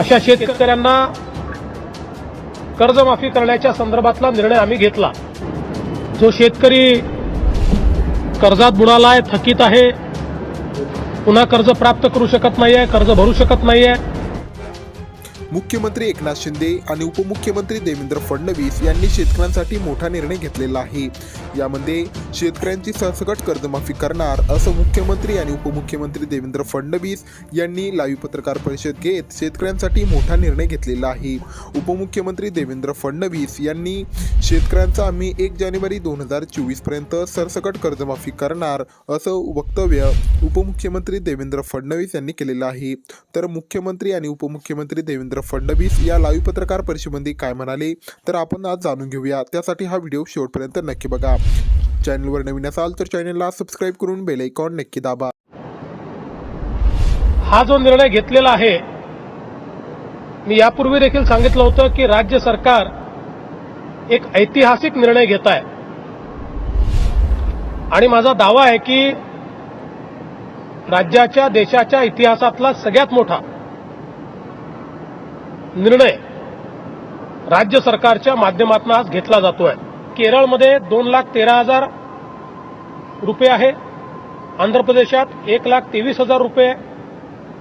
अशा शेतकऱ्यांना कर्जमाफी करण्याच्या संदर्भातला निर्णय आम्ही घेतला. जो शेतकरी कर्जात बुडालाय थकीत आहे पुन्हा कर्ज प्राप्त करू शकत नाहीये कर्ज भरू शकत नाहीये मुख्यमंत्री एकनाथ शिंदे आणि उपमुख्यमंत्री देवेंद्र फडणवीस यांनी शेतकऱ्यांसाठी मोठा निर्णय घेतलेला आहे. यामध्ये शेतकऱ्यांची सरसकट कर्जमाफी करणार असं मुख्यमंत्री आणि उपमुख्यमंत्री देवेंद्र फडणवीस यांनी लाईव्ह पत्रकार परिषद घेत शेतकऱ्यांसाठी मोठा निर्णय घेतलेला आहे. उपमुख्यमंत्री देवेंद्र फडणवीस यांनी शेतकऱ्यांचा आम्ही एक जानेवारी दोन हजार चोवीसपर्यंत सरसकट कर्जमाफी करणार असं वक्तव्य उपमुख्यमंत्री देवेंद्र फडणवीस यांनी केलेलं आहे. तर मुख्यमंत्री आणि उपमुख्यमंत्री देवेंद्र फडणवीस या लाईव्ह पत्रकार परिषदेमध्ये काय म्हणाले तर आपण आज जाणून घेऊया. त्यासाठी हा व्हिडिओ शेवटपर्यंत नक्की बघा. चॅनलवर नवीन असाल तर चॅनलला सबस्क्राईब करून बेल आयकॉन नक्की दाबा. हा जो निर्णय घेतलेला आहे मी यापूर्वी देखील सांगितलं होतं की राज्य सरकार एक ऐतिहासिक निर्णय घेत आहे आणि माझा दावा आहे की राज्याच्या देशाच्या इतिहासातला सगळ्यात मोठा निर्णय राज्य सरकारच्या माध्यमातून आज घेतला जातोय. केरळमध्ये दोन लाख तेरा हजार रुपये आहे. आंध्र प्रदेशात एक लाख तेवीस हजार रुपये.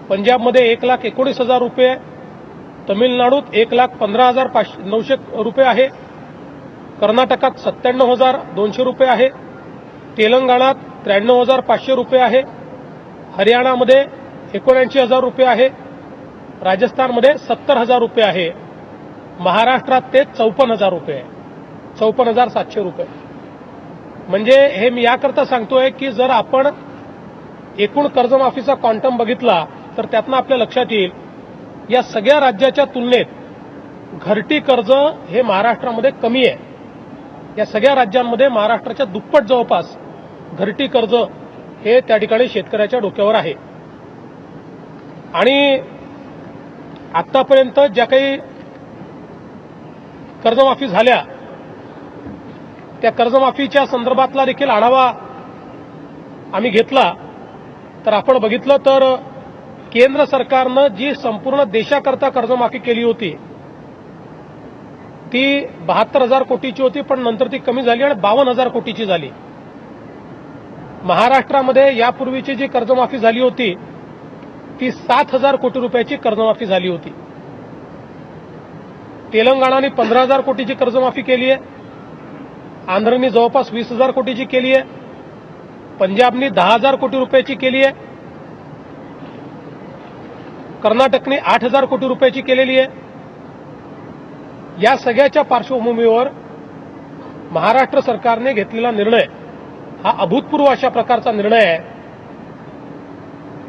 पंजाबमध्ये एक लाख एकोणीस हजार रुपये. तमिळनाडूत एक लाख पंधरा हजार पाचशे नऊशे रुपये आहे. कर्नाटकात सत्त्याण्णव हजार दोनशे रुपये आहे. तेलंगणात त्र्याण्णव हजार पाचशे रुपये आहे. हरियाणामध्ये एकोणऐंशी हजार रुपये आहे. राजस्थानमध्ये सत्तर हजार रुपये आहे. महाराष्ट्रात ते चौपन्न हजार रुपये आहे. चौपन्न हजार सातशे रुपये. म्हणजे हे मी याकरता सांगतोय की जर आपण एकूण कर्जमाफीचा क्वांटम बघितला तर त्यातनं आपल्या लक्षात येईल या सगळ्या राज्याच्या तुलनेत घरटी कर्ज हे महाराष्ट्रामध्ये कमी आहे. या सगळ्या राज्यांमध्ये महाराष्ट्राच्या दुप्पट जवळपास घरटी कर्ज हे त्या ठिकाणी शेतकऱ्याच्या डोक्यावर आहे. आणि आतापर्यंत ज्या काही कर्जमाफी झाल्या त्या कर्जमाफीच्या संदर्भातला देखील आढावा आम्ही घेतला. तर आपण बघितलं तर केंद्र सरकारनं जी संपूर्ण देशाकरता कर्जमाफी केली होती ती बहात्तर हजार कोटीची होती पण नंतर ती कमी झाली आणि बावन्न हजार कोटीची झाली. महाराष्ट्रामध्ये यापूर्वीची जी कर्जमाफी झाली होती ती सात हजार कोटी रुपयाची कर्जमाफी झाली होती. तेलंगणाने पंधरा हजार कोटीची कर्जमाफी केली आहे. आंध्रनी जवळपास वीस हजार कोटीची केली आहे. पंजाबनी दहा हजार कोटी रुपयाची केली आहे. कर्नाटकने आठ हजार कोटी रुपयाची केलेली आहे. या सगळ्याच्या पार्श्वभूमीवर महाराष्ट्र सरकारने घेतलेला निर्णय हा अभूतपूर्व अशा प्रकारचा निर्णय आहे.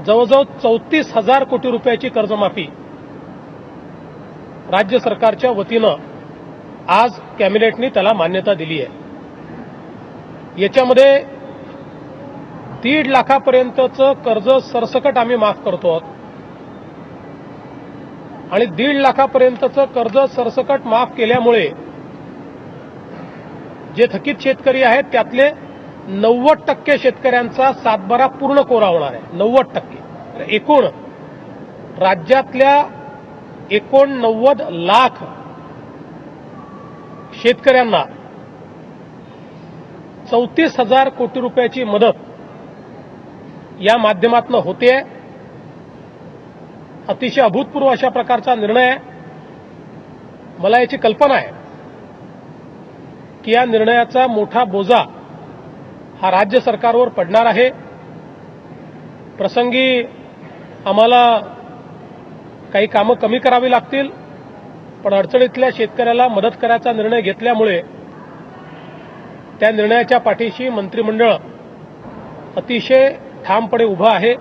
जवळजवळ चौतीस हजार कोटी रुपयाची कर्जमाफी राज्य सरकारच्या वतीनं आज कॅबिनेटने त्याला मान्यता दिली आहे. याच्यामध्ये दीड लाखापर्यंतचं कर्ज सरसकट आम्ही माफ करतो आहोत. आणि दीड लाखापर्यंतचं कर्ज सरसकट माफ केल्यामुळे जे थकीत शेतकरी आहेत त्यातले नव्वद टक्के शेतकऱ्यांचा सातबारा पूर्ण कोरा होणार आहे. नव्वद टक्के. तर एकूण राज्यातल्या एकोणनव्वद लाख शेतकऱ्यांना चौतीस हजार कोटी रुपयाची मदत या माध्यमातून होते अतिशय अभूतपूर्व अशा प्रकारचा निर्णय आहे. मला याची कल्पना आहे की या निर्णयाचा मोठा बोजा हा राज्य सरकारवर पडणार आहे. प्रसंगी आम्हाला काही कामं कमी करावी लागतील पण अडचणीतल्या शेतकऱ्याला मदत करायचा निर्णय घेतल्यामुळे त्या निर्णयाच्या पाठीशी मंत्रिमंडळ अतिशय ठामपणे उभं आहे.